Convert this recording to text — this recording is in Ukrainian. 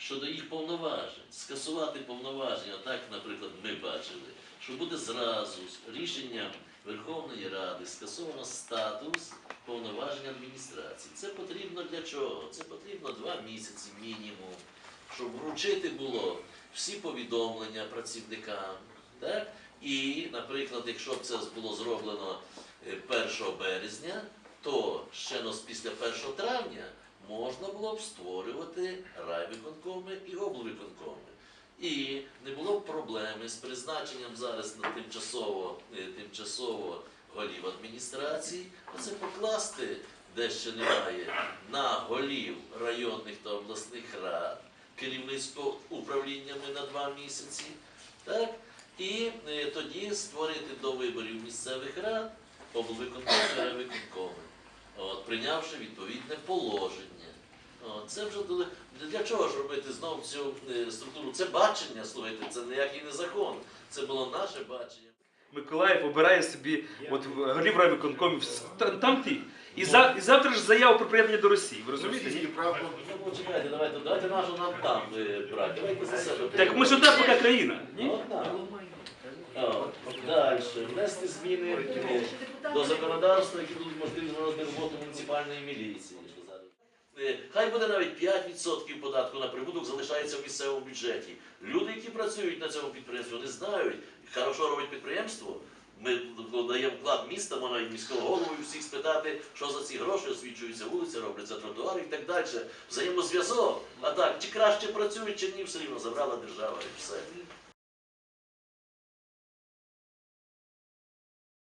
щодо їх повноважень, скасувати повноваження, так, наприклад, ми бачили, що буде зразу з рішенням Верховної Ради скасовано статус повноважень адміністрації. Це потрібно для чого? Це потрібно два місяці мінімум, щоб вручити було всі повідомлення працівникам. Так? І, наприклад, якщо б це було зроблено е, 1 березня, то ще після 1 травня можна було б створювати райвиконкоми і облвиконкоми. І не було б проблеми з призначенням зараз на тимчасово, е, тимчасово голів адміністрації, це покласти, де ще немає, на голів районних та обласних рад, керівництво управліннями на два місяці. Так? І е, тоді створити до виборів місцевих рад облвиконкоми райвиконкоми, от, прийнявши відповідне положення. От, це вже для, для чого ж робити знову цю е, структуру? Це бачення, слухайте, це ніякий не закон. Це було наше бачення. Миколаїв обирає собі от голів райвиконкомів там ті. І, за, і завтра ж заяву про приєднання до Росії. Ви розумієте? Російські правки. Ну, чекайте, давайте, давайте нашу нам там е, брати. Давайте за себе. Так ми ж одна така країна. Ні? Одна. Далі. Внести зміни до законодавства, які будуть можливі зробити роботу муніципальної міліції. Е, Хай буде навіть 5% податку на прибуток залишається в місцевому бюджеті. Люди, які працюють на цьому підприємстві, вони знають, хорошо робить підприємство. Ми даємо вклад міста, можна і міського голову і всіх спитати, що за ці гроші освічуються вулиці, робляться тротуари і так далі. Взаємозв'язок. А так, чи краще працюють, чи ні, все рівно забрала держава і все.